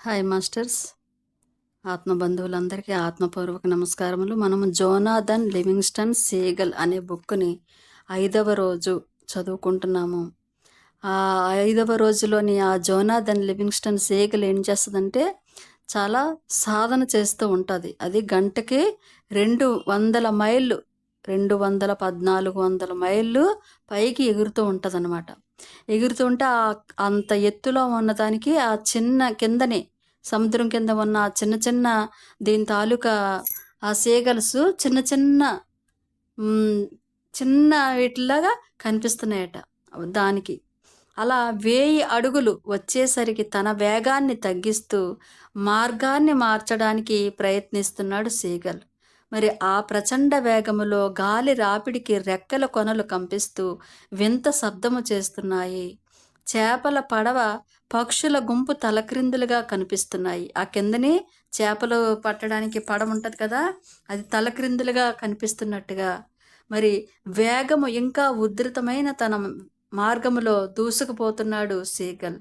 Hi masters ఆత్మ బంధువులందరికీ ఆత్మపూర్వక నమస్కారములు. మనము జోనాథన్ లివింగ్స్టన్ సీగల్ అనే బుక్ని ఐదవ రోజు చదువుకుంటున్నాము. ఆ ఐదవ రోజులోని ఆ జోనాథన్ లివింగ్స్టన్ సీగల్ ఏం చేస్తుందంటే చాలా సాధన చేస్తూ ఉంటుంది. అది గంటకి రెండు వందల మైళ్ళు రెండు వందల పద్నాలుగు వందల మైళ్ళు పైకి ఎగురుతూ ఉంటుంది అనమాట ఎగురుతుంటే ఆ అంత ఎత్తులో ఉన్నదానికి ఆ చిన్న కిందనే సముద్రం కింద ఉన్న ఆ చిన్న చిన్న దీని తాలూకా ఆ సేగల్స్ చిన్న చిన్న చిన్న వీటిలాగా కనిపిస్తున్నాయట దానికి. అలా వేయి అడుగులు వచ్చేసరికి తన వేగాన్ని తగ్గిస్తూ మార్గాన్ని మార్చడానికి ప్రయత్నిస్తున్నాడు సీగల్. మరి ఆ ప్రచండ వేగములో గాలి రాపిడికి రెక్కల కొనలు కంపిస్తూ వింత శబ్దము చేస్తున్నాయి. చేపల పడవ పక్షుల గుంపు తలక్రిందులుగా కనిపిస్తున్నాయి. ఆ కిందనే చేపలు పట్టడానికి పడవ ఉంటుంది కదా అది తలక్రిందులుగా కనిపిస్తున్నట్టుగా. మరి వేగము ఇంకా ఉధృతమైన తన మార్గములో దూసుకుపోతున్నాడు సీగల్.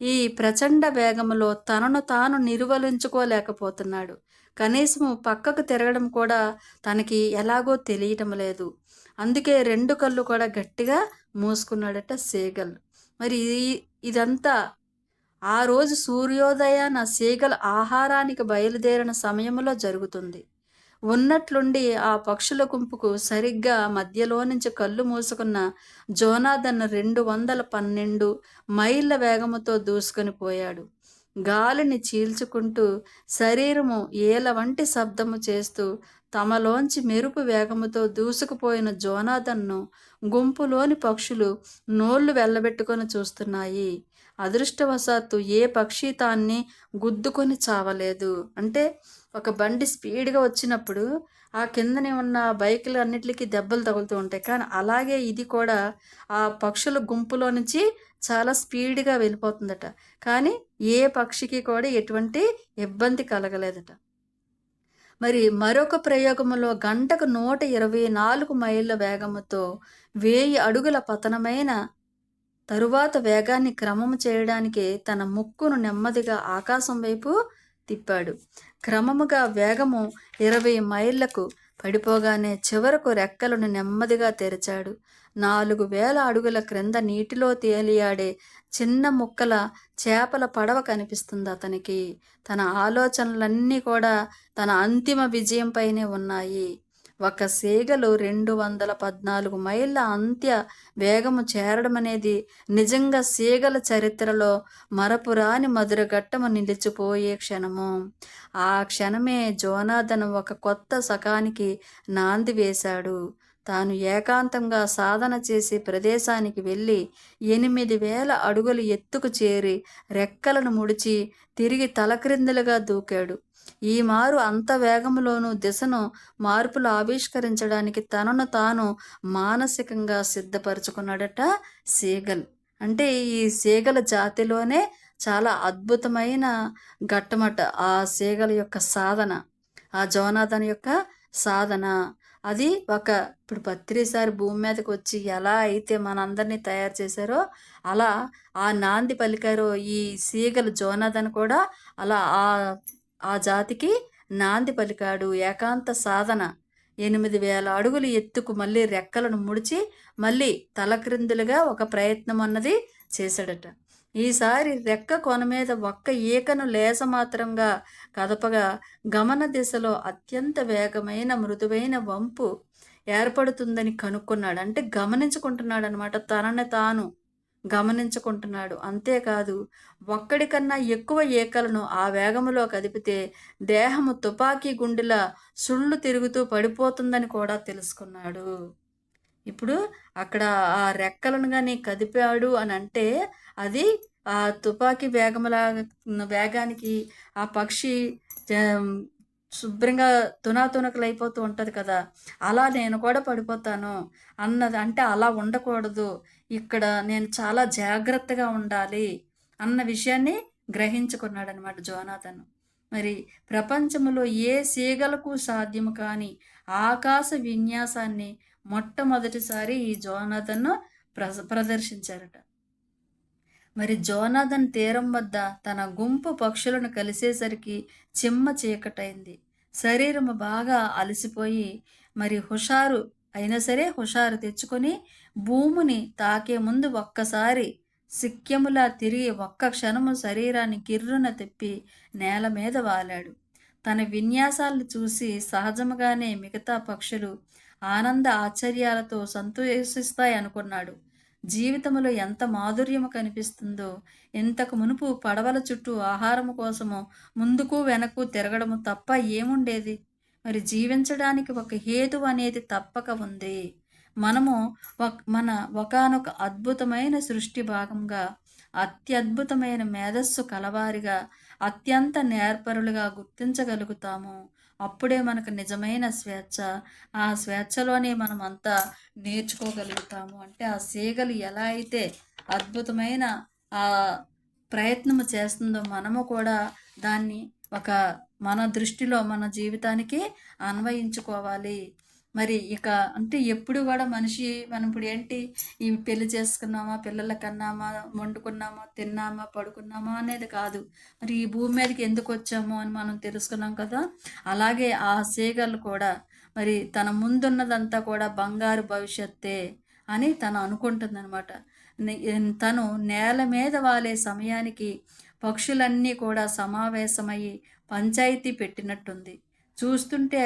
ఈ ప్రచండ వేగములో తనను తాను నిర్వలించుకోలేకపోతున్నాడు. కనీసం పక్కకు తిరగడం కూడా తనకి ఎలాగో తెలియటం లేదు. అందుకే రెండు కళ్ళు కూడా గట్టిగా మూసుకున్నాడట సేగల్. మరి ఇదంతా ఆ రోజు సూర్యోదయాన సేగల్ ఆహారానికి బయలుదేరిన సమయంలో జరుగుతుంది. ఉన్నట్లుండి ఆ పక్షుల గుంపుకు సరిగ్గా మధ్యలో నుంచి కళ్ళు మూసుకున్న జోనాథన్ రెండు వందల పన్నెండు మైళ్ళ వేగముతో దూసుకొని పోయాడు. గాలిని చీల్చుకుంటూ శరీరము ఏల వంటి శబ్దము చేస్తూ తమలోంచి మెరుపు వేగముతో దూసుకుపోయిన జోనాథన్ను గుంపులోని పక్షులు నోళ్ళు వెళ్ళబెట్టుకొని చూస్తున్నాయి. అదృష్టవశాత్తు ఏ పక్షి తాన్ని గుద్దుకొని చావలేదు. అంటే ఒక బండి స్పీడ్గా వచ్చినప్పుడు ఆ కిందనే ఉన్న బైకులు అన్నిటికీ దెబ్బలు తగులుతూ ఉంటాయి. కానీ అలాగే ఇది కూడా ఆ పక్షుల గుంపులో నుంచి చాలా స్పీడ్గా వెళ్ళిపోతుందట. కానీ ఏ పక్షికి కూడా ఎటువంటి ఇబ్బంది కలగలేదట. మరి మరొక ప్రయోగంలో గంటకు నూట ఇరవై నాలుగు మైళ్ళ వేగముతో వేయి అడుగుల పతనమైన తరువాత వేగాన్ని క్రమము చేయడానికి తన ముక్కును నెమ్మదిగా ఆకాశం వైపు తిప్పాడు. క్రమముగా వేగము ఇరవై మైళ్ళకు పడిపోగానే చివరకు రెక్కలను నెమ్మదిగా తెరిచాడు. నాలుగు వేల అడుగుల క్రింద నీటిలో తేలియాడే చిన్న ముక్కల చేపల పడవ కనిపిస్తుంది అతనికి. తన ఆలోచనలన్నీ కూడా తన అంతిమ విజయంపైనే ఉన్నాయి. ఒక సేగలు రెండు వందల పద్నాలుగు మైళ్ళ అంత్య వేగము చేరడం అనేది నిజంగా సేగల చరిత్రలో మరపురాని మధురఘట్టము నిలిచిపోయే క్షణము. ఆ క్షణమే జోనాథన్ ఒక కొత్త శకానికి నాంది వేశాడు. తాను ఏకాంతంగా సాధన చేసే ప్రదేశానికి వెళ్ళి ఎనిమిది వేల అడుగులు ఎత్తుకు చేరి రెక్కలను ముడిచి తిరిగి తలక్రిందులుగా దూకాడు. ఈ మారు అంత వేగంలోనూ దిశను మార్పులు ఆవిష్కరించడానికి తనను తాను మానసికంగా సిద్ధపరచుకున్నాడట సీగల్. అంటే ఈ సీగల జాతిలోనే చాలా అద్భుతమైన ఘట్టమట ఆ సీగల యొక్క సాధన. ఆ జోనాథన్ యొక్క సాధన అది ఒక ఇప్పుడు పత్రిసారి భూమి మీదకి వచ్చి ఎలా అయితే మనందరినీ తయారు చేశారో అలా ఆ నాంది పలికారో ఈ సీగల జోనాథన్ కూడా అలా ఆ ఆ జాతికి నాంది పలికాడు. ఏకాంత సాధన. ఎనిమిది వేల అడుగులు ఎత్తుకు మళ్ళీ రెక్కలను ముడిచి మళ్ళీ తలక్రిందులుగా ఒక ప్రయత్నం అన్నది చేశాడట. ఈసారి రెక్క కొన మీద ఒక్క ఈకను లేస మాత్రంగా కదపగా గమన దిశలో అత్యంత వేగమైన మృదువైన వంపు ఏర్పడుతుందని కనుక్కున్నాడు. అంటే గమనించుకుంటున్నాడు అనమాట తనని తాను గమనించుకుంటున్నాడు. అంతేకాదు ఒక్కడికన్నా ఎక్కువ ఏకలను ఆ వేగములో కదిపితే దేహము తుపాకీ గుండెల సుళ్ళు తిరుగుతూ పడిపోతుందని కూడా తెలుసుకున్నాడు. ఇప్పుడు అక్కడ ఆ రెక్కలను కానీ కదిపాడు అని అంటే అది ఆ తుపాకీ వేగములా వేగానికి ఆ పక్షి శుభ్రంగా తునాతునకలు అయిపోతూ ఉంటుంది కదా అలా నేను కూడా పడిపోతాను అన్నది అంటే అలా ఉండకూడదు. ఇక్కడ నేను చాలా జాగ్రత్తగా ఉండాలి అన్న విషయాన్ని గ్రహించుకున్నాడు అనమాట జోనాథన్. మరి ప్రపంచంలో ఏ సీగలకు సాధ్యము కాని ఆకాశ విన్యాసాన్ని మొట్టమొదటిసారి ఈ జోనాథన్ను ప్ర ప్రదర్శించారట. మరి జోనాథన్ తీరం వద్ద తన గుంపు పక్షులను కలిసేసరికి చిమ్మ చీకటైంది. శరీరము బాగా అలసిపోయి మరి హుషారు అయినా సరే హుషారు తెచ్చుకొని భూమిని తాకే ముందు ఒక్కసారి సిక్కెములా తిరిగి ఒక్క క్షణము శరీరాన్ని కిర్రున తెప్పి నేల మీద వాలాడు. తన విన్యాసాలను చూసి సహజముగానే మిగతా పక్షులు ఆనంద ఆశ్చర్యాలతో సంతోషిస్తాయి అనుకున్నాడు. జీవితంలో ఎంత మాధుర్యము కనిపిస్తుందో ఇంతకు మునుపు పడవల చుట్టూ ఆహారము కోసము ముందుకు వెనక్కు తిరగడము తప్ప ఏముండేది? మరి జీవించడానికి ఒక హేతు అనేది తప్పక ఉంది. మనము మన ఒకనొక అద్భుతమైన సృష్టి భాగంగా అత్యద్భుతమైన మేధస్సు కలవారిగా అత్యంత నేర్పరులుగా గుర్తించగలుగుతాము. అప్పుడే మనకు నిజమైన స్వేచ్ఛ ఆ స్వేచ్ఛలోనే మనం అంతా నేర్చుకోగలుగుతాము. అంటే ఆ సీగలు ఎలా అయితే అద్భుతమైన ఆ ప్రయత్నము చేస్తుందో మనము కూడా దాన్ని ఒక మన దృష్టిలో మన జీవితానికి అన్వయించుకోవాలి. మరి ఇక అంటే ఎప్పుడు కూడా మనిషి మనం ఇప్పుడు ఏంటి ఈ పెళ్ళి చేసుకున్నామా పిల్లల కన్నామా వండుకున్నామా తిన్నామా పడుకున్నామా అనేది కాదు. మరి ఈ భూమి మీదకి ఎందుకు వచ్చాము అని మనం తెలుసుకున్నాం కదా. అలాగే ఆ సేగలు కూడా మరి తన ముందున్నదంతా కూడా బంగారు భవిష్యత్తే అని తను అనుకుంటుందన్నమాట. తను నేల మీద వాలే సమయానికి పక్షులన్నీ కూడా సమావేశమయ్యి పంచాయతీ పెట్టినట్టుంది. చూస్తుంటే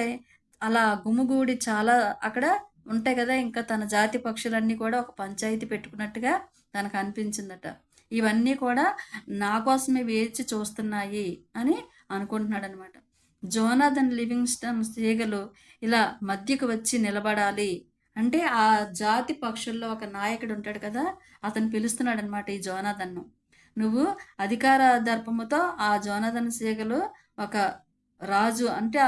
అలా గుమిగూడి చాలా అక్కడ ఉంటాయి కదా ఇంకా తన జాతి పక్షులన్నీ కూడా ఒక పంచాయతీ పెట్టుకున్నట్టుగా తనకు అనిపించిందట. ఇవన్నీ కూడా నా కోసమే వేచి చూస్తున్నాయి అని అనుకుంటున్నాడు అనమాట జోనాథన్ లివింగ్స్టన్ తీగలు ఇలా మధ్యకు వచ్చి నిలబడాలి అంటే ఆ జాతి పక్షుల్లో ఒక నాయకుడు ఉంటాడు కదా అతను పిలుస్తున్నాడు అనమాట ఈ జోనాథన్ను. నువ్వు అధికార దర్పముతో ఆ జోనాథన్ సీగలు ఒక రాజు అంటే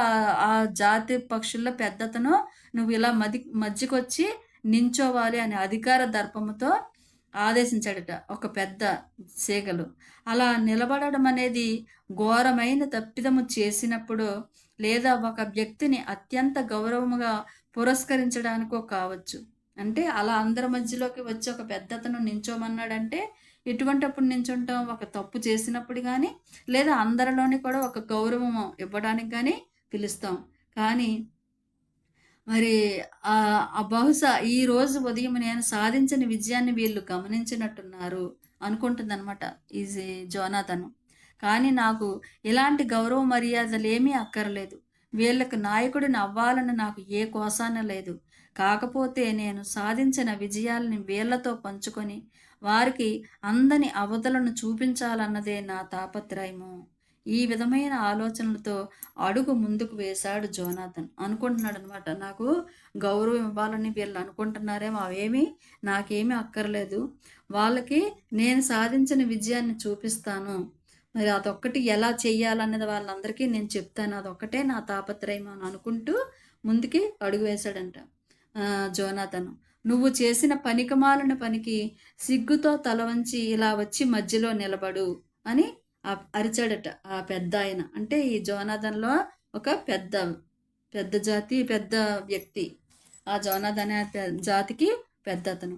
ఆ జాతి పక్షుల్లో పెద్దతను నువ్వు ఇలా మది మధ్యకొచ్చి నించోవాలి అనే అధికార దర్పముతో ఆదేశించాడట ఒక పెద్ద సేగలు. అలా నిలబడడం అనేది ఘోరమైన తప్పిదము చేసినప్పుడు లేదా ఒక వ్యక్తిని అత్యంత గౌరవముగా పురస్కరించడానికో కావచ్చు. అంటే అలా అందరి మధ్యలోకి వచ్చి ఒక పెద్దతను నించోమన్నాడంటే ఎటువంటప్పుడు నించుంటాం? ఒక తప్పు చేసినప్పుడు కానీ లేదా అందరిలోని కూడా ఒక గౌరవం ఇవ్వడానికి కానీ పిలుస్తాం. కానీ మరి బహుశా ఈ రోజు ఉదయం నేను సాధించిన విజయాన్ని వీళ్ళు గమనించినట్టున్నారు అనుకుంటుందన్నమాట ఈ జోనాథను. కానీ నాకు ఎలాంటి గౌరవ మర్యాదలు ఏమీ అక్కర్లేదు. వీళ్ళకు నాయకుడిని అవ్వాలని నాకు ఏ కోసాన లేదు. కాకపోతే నేను సాధించిన విజయాలని వీళ్ళతో పంచుకొని వారికి అందని అవతలను చూపించాలన్నదే నా తాపత్రయము. ఈ విధమైన ఆలోచనలతో అడుగు ముందుకు వేశాడు జోనాథన్. అనుకుంటున్నాడు అనమాట నాకు గౌరవం ఇవ్వాలని వీళ్ళు అనుకుంటున్నారేమో అవేమీ నాకేమీ అక్కర్లేదు. వాళ్ళకి నేను సాధించిన విజయాన్ని చూపిస్తాను. మరి అదొక్కటి ఎలా చెయ్యాలన్నది వాళ్ళందరికీ నేను చెప్తాను. అదొక్కటే నా తాపత్రయం అని అనుకుంటూ ముందుకి అడుగు వేశాడంట జోనాథను. నువ్వు చేసిన పనికమాలిన పనికి సిగ్గుతో తల వంచి ఇలా వచ్చి మధ్యలో నిలబడు అని అరిచాడట ఆ పెద్ద ఆయన. అంటే ఈ జోనాథన్లో ఒక పెద్ద పెద్ద జాతి పెద్ద వ్యక్తి. ఆ జోనాథన్ జాతికి పెద్ద అతను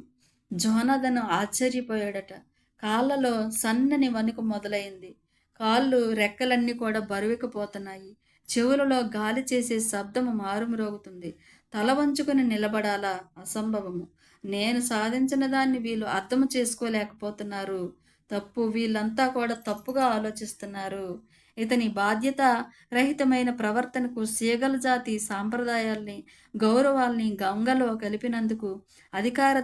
జోనాథన్ ఆశ్చర్యపోయాడట. కాళ్ళలో సన్నని వణుకు మొదలైంది. కాళ్ళు రెక్కలన్నీ కూడా బరువెక్కిపోతున్నాయి. చెవులలో గాలి చేసే శబ్దము మారుమ్రోగుతుంది. తల వంచుకొని నిలబడాలా? అసంభవము. నేను సాధించిన దాన్ని వీళ్ళు అర్థం చేసుకోలేకపోతున్నారు. తప్పు వీళ్ళంతా కూడా తప్పుగా ఆలోచిస్తున్నారు. ఇతని బాధ్యత రహితమైన ప్రవర్తనకు సీగల జాతి సాంప్రదాయాల్ని గౌరవాల్ని గంగలో కలిపినందుకు అధికార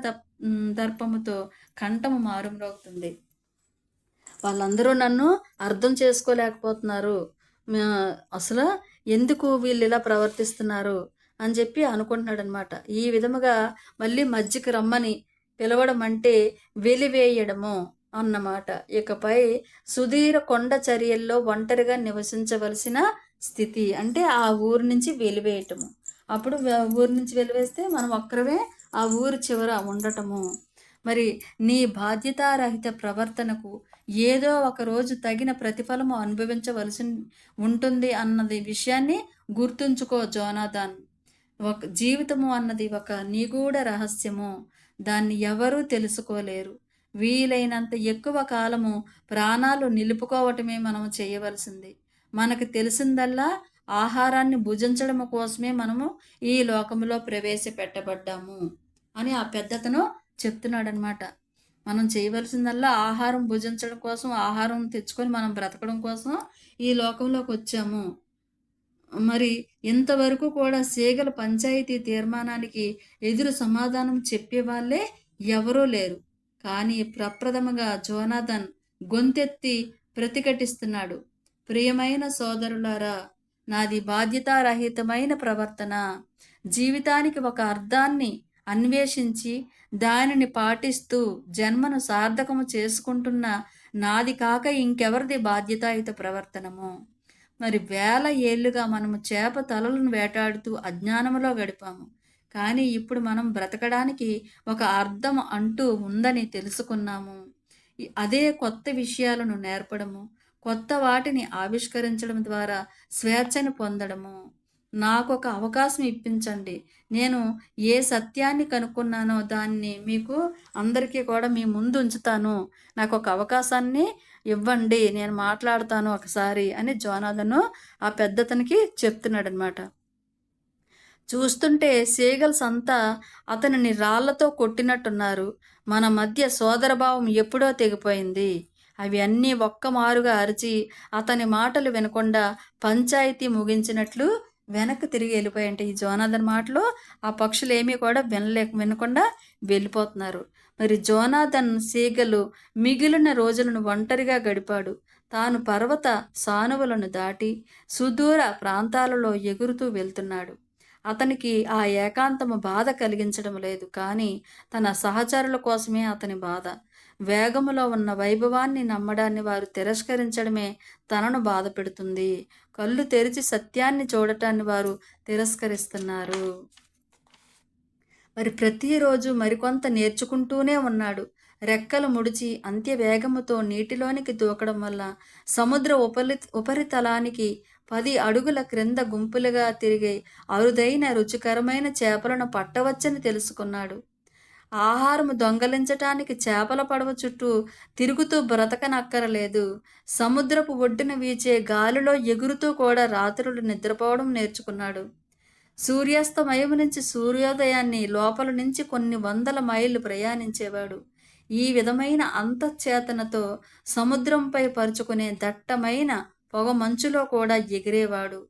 దర్పముతో కంఠము మారుమ్రోగుతుంది. వాళ్ళందరూ నన్ను అర్థం చేసుకోలేకపోతున్నారు. అసలు ఎందుకు వీళ్ళు ఇలా ప్రవర్తిస్తున్నారు? అని చెప్పి అనుకుంటున్నాడు అనమాట ఈ విధముగా మళ్ళీ మధ్యకి రమ్మని పిలవడం అంటే వెలివేయడము అన్నమాట. ఇకపై సుధీర కొండ చర్యల్లో ఒంటరిగా నివసించవలసిన స్థితి. అంటే ఆ ఊరు నుంచి వెలివేయటము. అప్పుడు ఊరు నుంచి వెలివేస్తే మనం ఒక్కరమే ఆ ఊరు చివర ఉండటము. మరి నీ బాధ్యతారహిత ప్రవర్తనకు ఏదో ఒక రోజు తగిన ప్రతిఫలము అనుభవించవలసి ఉంటుంది అన్నది విషయాన్ని గుర్తుంచుకో జోనాథాన్. ఒక జీవితము అన్నది ఒక నిగూఢ రహస్యము. దాన్ని ఎవరూ తెలుసుకోలేరు. వీలైనంత ఎక్కువ కాలము ప్రాణాలు నిలుపుకోవటమే మనము చేయవలసింది. మనకు తెలిసిందల్లా ఆహారాన్ని భుజించడం కోసమే మనము ఈ లోకంలో ప్రవేశపెట్టబడ్డాము అని ఆ పెద్దతను చెప్తున్నాడనమాట మనం చేయవలసిందల్లా ఆహారం భుజించడం కోసం ఆహారం తెచ్చుకొని మనం బ్రతకడం కోసం ఈ లోకంలోకి వచ్చాము. మరి ఇంతవరకు కూడా సేగల పంచాయతీ తీర్మానానికి ఎదురు సమాధానం చెప్పే వాళ్ళే ఎవరూ లేరు. కానీ ప్రప్రథమగా జోనాథన్ గొంతెత్తి ప్రతిఘటిస్తున్నాడు. ప్రియమైన సోదరులారా నాది బాధ్యతారహితమైన ప్రవర్తన. జీవితానికి ఒక అర్థాన్ని అన్వేషించి దానిని పాటిస్తూ జన్మను సార్థకము చేసుకుంటున్న నాది కాక ఇంకెవరిది బాధ్యతాయుత ప్రవర్తనము? మరి వేల ఏళ్ళుగా మనము చేప తలలను వేటాడుతూ అజ్ఞానములో గడిపాము. కానీ ఇప్పుడు మనం బ్రతకడానికి ఒక అర్థం అంటూ ఉందని తెలుసుకున్నాము. అదే కొత్త విషయాలను నేర్పడము కొత్త వాటిని ఆవిష్కరించడం ద్వారా స్వేచ్ఛను పొందడము. నాకు ఒక అవకాశం ఇప్పించండి. నేను ఏ సత్యాన్ని కనుక్కున్నానో దాన్ని మీకు అందరికీ కూడా మీ ముందు ఉంచుతాను. నాకు ఒక అవకాశాన్ని ఇవ్వండి నేను మాట్లాడతాను ఒకసారి అని జోనాథను ఆ పెద్దతనికి చెప్తున్నాడు అనమాట చూస్తుంటే సేగల్స్ అంతా అతనిని రాళ్ళతో కొట్టినట్టున్నారు. మన మధ్య సోదరభావం ఎప్పుడో తెగిపోయింది. అవి అన్నీ ఒక్కమారుగా అరిచి అతని మాటలు వినకుండా పంచాయతీ ముగించినట్లు వెనక్కి తిరిగి వెళ్ళిపోయాయంటే ఈ జోనాథన్ మాటలు. ఆ పక్షులు ఏమీ కూడా వినలేక వినకుండా వెళ్ళిపోతున్నారు. మరి జోనాథన్ సీగలు మిగిలిన రోజులను ఒంటరిగా గడిపాడు. తాను పర్వత సానువులను దాటి సుదూర ప్రాంతాలలో ఎగురుతూ వెళ్తున్నాడు. అతనికి ఆ ఏకాంతము బాధ కలిగించడం లేదు కానీ తన సహచరుల కోసమే అతని బాధ. వేగములో ఉన్న వైభవాన్ని నమ్మడాన్ని వారు తిరస్కరించడమే తనను బాధ పెడుతుంది కళ్ళు తెరిచి సత్యాన్ని చూడటాన్ని వారు తిరస్కరిస్తున్నారు. మరి ప్రతిరోజు మరికొంత నేర్చుకుంటూనే ఉన్నాడు. రెక్కలు ముడిచి అంత్య వేగముతో నీటిలోనికి దూకడం వల్ల సముద్ర ఉపరి ఉపరితలానికి పది అడుగుల క్రింద గుంపులుగా తిరిగే అరుదైన రుచికరమైన చేపలను పట్టవచ్చని తెలుసుకున్నాడు. ఆహారము దొంగలించటానికి చేపల పడవ చుట్టూ తిరుగుతూ బ్రతకనక్కరలేదు. సముద్రపు ఒడ్డున వీచే గాలిలో ఎగురుతూ కూడా రాత్రులు నిద్రపోవడం నేర్చుకున్నాడు. సూర్యాస్తమయం నుంచి సూర్యోదయాన్ని లోపల నుంచి కొన్ని వందల మైళ్ళు ప్రయాణించేవాడు. ఈ విధమైన అంతఃచేతనతో సముద్రంపై పరుచుకునే దట్టమైన పొగ మంచులో కూడా ఎగిరేవాడు.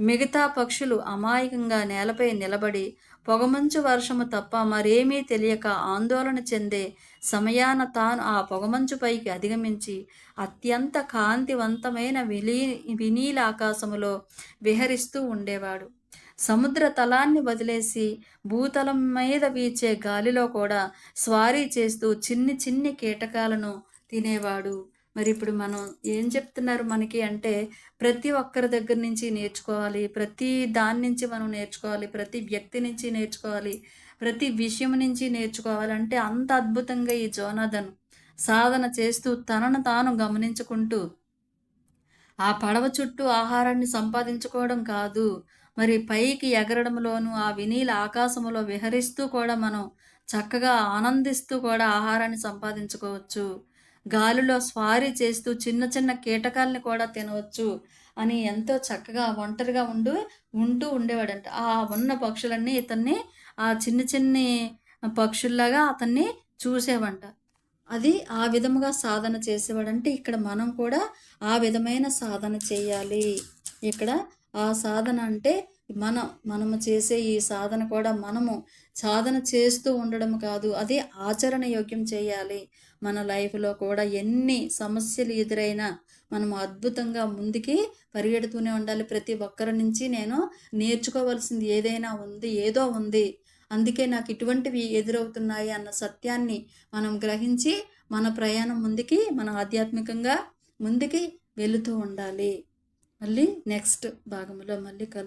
మిగతా పక్షులు అమాయకంగా నేలపై నిలబడి పొగమంచు వర్షము తప్ప మరేమీ తెలియక ఆందోళన చెందే సమయాన తాను ఆ పొగమంచు పైకి అధిగమించి అత్యంత కాంతివంతమైన విలీ వినీల ఆకాశములో విహరిస్తూ ఉండేవాడు. సముద్ర తలాన్ని వదిలేసి భూతలం మీద వీచే గాలిలో కూడా స్వారీ చేస్తూ చిన్ని చిన్ని కీటకాలను తినేవాడు. మరి ఇప్పుడు మనం ఏం చెప్తున్నారు మనకి అంటే ప్రతి ఒక్కరి దగ్గర నుంచి నేర్చుకోవాలి ప్రతి దాని నుంచి మనం నేర్చుకోవాలి ప్రతి వ్యక్తి నుంచి నేర్చుకోవాలి ప్రతి విషయం నుంచి నేర్చుకోవాలంటే అంత అద్భుతంగా ఈ జోనాథన్ సాధన చేస్తూ తనను తాను గమనించుకుంటూ ఆ పడవ చుట్టూ ఆహారాన్ని సంపాదించుకోవడం కాదు. మరి పైకి ఎగరడంలోనూ ఆ వినీల ఆకాశములో విహరిస్తూ కూడా మనం చక్కగా ఆనందిస్తూ కూడా ఆహారాన్ని సంపాదించుకోవచ్చు. గాలిలో స్వారీ చేస్తూ చిన్న చిన్న కీటకాలని కూడా తినవచ్చు అని ఎంతో చక్కగా ఒంటరిగా ఉండు ఉంటూ ఉండేవాడంట. ఆ ఉన్న పక్షులన్నీ ఇతన్ని ఆ చిన్న చిన్ని పక్షుల్లాగా అతన్ని చూసేవంట. అది ఆ విధముగా సాధన చేసేవాడంటే ఇక్కడ మనం కూడా ఆ విధమైన సాధన చేయాలి. ఇక్కడ ఆ సాధన అంటే మనం మనము చేసే ఈ సాధన కూడా మనము సాధన చేస్తూ ఉండడం కాదు అది ఆచరణ యోగ్యం చేయాలి. మన లైఫ్లో కూడా ఎన్ని సమస్యలు ఎదురైనా మనం అద్భుతంగా ముందుకి పరిగెడుతూనే ఉండాలి. ప్రతి ఒక్కరి నుంచి నేను నేర్చుకోవాల్సింది ఏదైనా ఉంది ఏదో ఉంది. అందుకే నాకు ఇటువంటివి ఎదురవుతున్నాయి అన్న సత్యాన్ని మనం గ్రహించి మన ప్రయాణం ముందుకి మన ఆధ్యాత్మికంగా ముందుకి వెళుతూ ఉండాలి. మళ్ళీ నెక్స్ట్ భాగంలో మళ్ళీ కలు